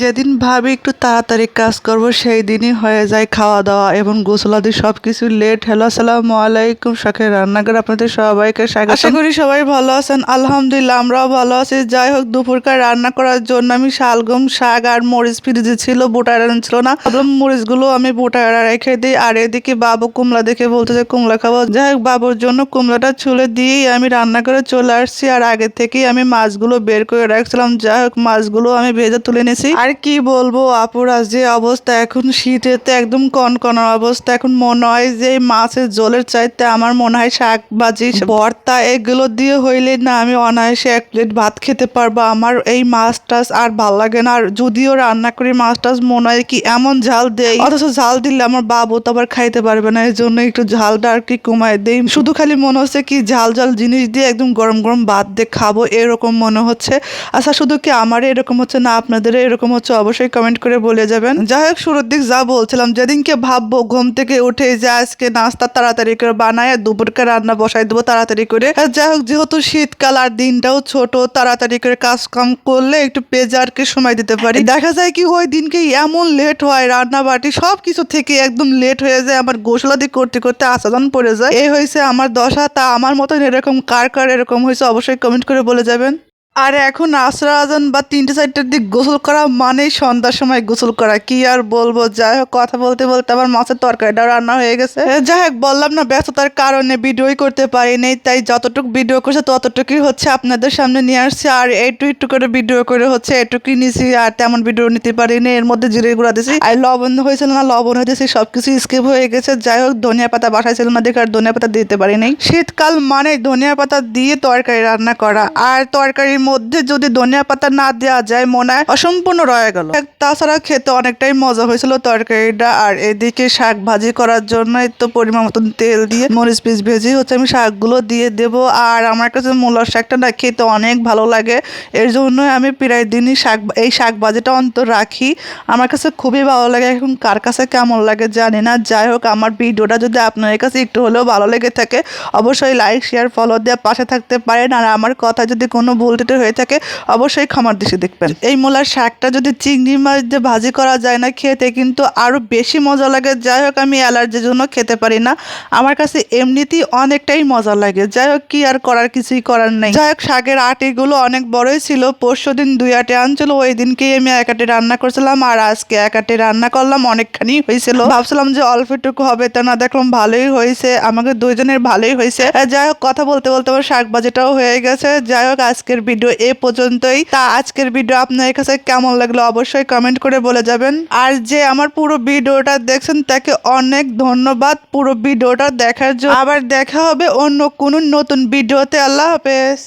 যেদিন ভাবি একটু তাড়াতাড়ি কাজ করব, সেই দিনই হয়ে যায় খাওয়া দাওয়া এবং গোসলাদি সব কিছু লেট হ্যালো আসসালামু আলাইকুম শাকের রান্নাঘর আপনাদের সবাইকে স্বাগত আশা করি সবাই ভালো আছেন। আলহামদুলিল্লাহ, আমরাও ভালো আছি। যাই হোক, দুপুরকার রান্না করার জন্য আমি শালগম, শাক আর মরিচ ফ্রিজে ছিল বোটার ছিল না। ভাবলাম মরিচগুলো আমি বোটার রেখে দিই। আর এদিকে বাবু কুমলা দেখে বলতে যে, কুমলা খাব? যাই হোক, বাবুর জন্য কুমলাটা ছুলে দিয়েই আমি রান্না করে চলে আসছি। আর আগে থেকেই আমি মাছগুলো বের করে রাখছিলাম। যাই হোক, মাছগুলো আমি ভেজে তুলে নিয়েছি। আর কি বলব আপুরা, যে অবস্থা এখন শীতেতে একদম কনকনার অবস্থা, এখন মনে হয় যে মাছের জলের চাইতে আমার মনে হয় শাক ভাজি, ভর্তা এগুলো দিয়ে হইলে না আমি অনায়াসে এক প্লেট ভাত খেতে পারব। আমার এই মাছ টাছ আর ভালো লাগে না, আর যদিও রান্না করি মাছ টাছ, মনে হয় কি এমন ঝাল দেই, অথচ ঝাল দিলে আমার বাবু তো আবার খাইতে পারবে না এই জন্য একটু ঝালটা আর কি কমায় দেই। শুধু খালি মনে হচ্ছে কি ঝাল ঝাল জিনিস দিয়ে একদম গরম গরম ভাত দিয়ে খাব, এরকম মনে হচ্ছে। আচ্ছা শুধু কি আমার এরকম হচ্ছে না আপনাদের এরকম হচ্ছে অবশ্যই কমেন্ট করে বলে যাবেন। যাই হোক শুরুর দিক যা বলছিলাম, যেদিনকে ভাববো ঘুম থেকে উঠে যে আজকে নাস্তা তাড়াতাড়ি করে বানায়, দুপুরকে রান্না বসাই দেবো তাড়াতাড়ি করে। যাই হোক যেহেতু শীতকাল আর দিনটাও ছোট, তাড়াতাড়ি করে কাজ কাম করলে একটু পেজারকে সময় দিতে পারি। দেখা যায় কি ওই দিনকে এমন লেট হয় রান্না বাটি সব কিছু থেকে একদম লেট হয়ে যায় আমার গোসলাদি করতে করতে আসাদন পড়ে যায়। এই হয়েছে আমার দশা, তা আমার মতন এরকম কার কার এরকম হয়েছে অবশ্যই কমেন্ট করে বলে যাবেন। আর এখন আসরা আজান বা তিনটে চারটের দিক গোসল করা মানেই সন্ধ্যার সময় গোসল করা। কি আর বলব? যাই হোক, কথা বলতে বলতে আমার মাছের তরকারিটা রান্না হয়ে গেছে। যাই হোক, বললাম না, ব্যস্ততার কারণে ভিডিওই করতে পারিনি, তাই যতটুকু ভিডিও করছে ততটুকুই হচ্ছে আপনাদের সামনে নিয়ে আসছে। আর একটু একটু করে ভিডিও করে হচ্ছে এটুকুই নিছি, আর তেমন ভিডিও নিতে পারিনি। এর মধ্যে জিরে গুঁড়া দিছি, আর লবণ হয়েছিল না, লবণ হয়েছে সবকিছু স্কিপ হয়ে গেছে। যাই হোক, ধনিয়া পাতা বাসায় ছিল না দেখে আর ধনিয়া পাতা দিতে পারিনি। শীতকাল মানে ধনিয়া পাতা দিয়ে তরকারি রান্না করা। আর তরকারির মধ্যে যদি ধনিয়া পাতা না দেওয়া যায়, মনে হয় অসম্পূর্ণ রয়ে গেল। তাছাড়া খেতে অনেকটাই মজা হয়েছিল তরকারিটা, আর এদিকে শাক ভাজি করার জন্য তো পরিমাণ মতন তেল দিয়ে মরিচ পিস ভেজে হচ্ছে আমি শাকগুলো দিয়ে দেব। আর আমার কাছে মূলার শাকটা না খেতে অনেক ভালো লাগে। এর জন্য আমি প্রায় দিনই শাক, এই শাক ভাজিটা অন্তর রাখি। আমার কাছে খুবই ভালো লাগে। এখন কার কাছে কেমন লাগে জানি না। যাই হোক, আমার ভিডিওটা যদি আপনাদের কাছে একটু হলেও ভালো লেগে থাকে, অবশ্যই লাইক শেয়ার ফলো দিয়ে পাশে থাকতে পারেন। আর আমার কথা যদি কোনো ভুল ত্রুটি হয়ে থাকে, অবশ্যই ক্ষমার দৃষ্টি দেখবেন। এই মূলার শাকটা যদি চিংড়ি মাছ দিয়ে ভাজি করা যায় না খেতে, কিন্তু আরও বেশি মজা লাগে, যাই হোক আমি অ্যালার্জির জন্য খেতে পারি না। আমার কাছে এমনিতেই অনেকটাই মজা লাগে, যাই হোক কি আর করার কিছুই করার নেই। যাই হোক, শাকের আটিগুলো অনেক বড়ই ছিল, পরশু দিন দুই আটে আনছিল, ওই দিনকেই আমি এক আটে রান্না করছিলাম, আর আজকে এক আটে রান্না করলাম, অনেকখানি হয়েছিল। ভাবছিলাম যে অল্পটুকু হবে, তা না, দেখলাম ভালোই হয়েছে, আমাকে দুইজনের ভালোই হয়েছে। যাই হোক, কথা বলতে বলতে আমার শাক ভাজিটাও হয়ে গেছে, যাই হোক, আজকের ভিডিও এ পর্যন্তই। তা আজকের ভিডিও আপনার কাছে কেমন লাগল অবশ্যই কমেন্ট করে বলে যাবেন। আর যে আমার পুরো ভিডিওটা দেখছেন, তাকে অনেক ধন্যবাদ পুরো ভিডিওটা দেখার জন্য। আবার দেখা হবে অন্য কোনো নতুন ভিডিওতে। আল্লাহ হাফেজ।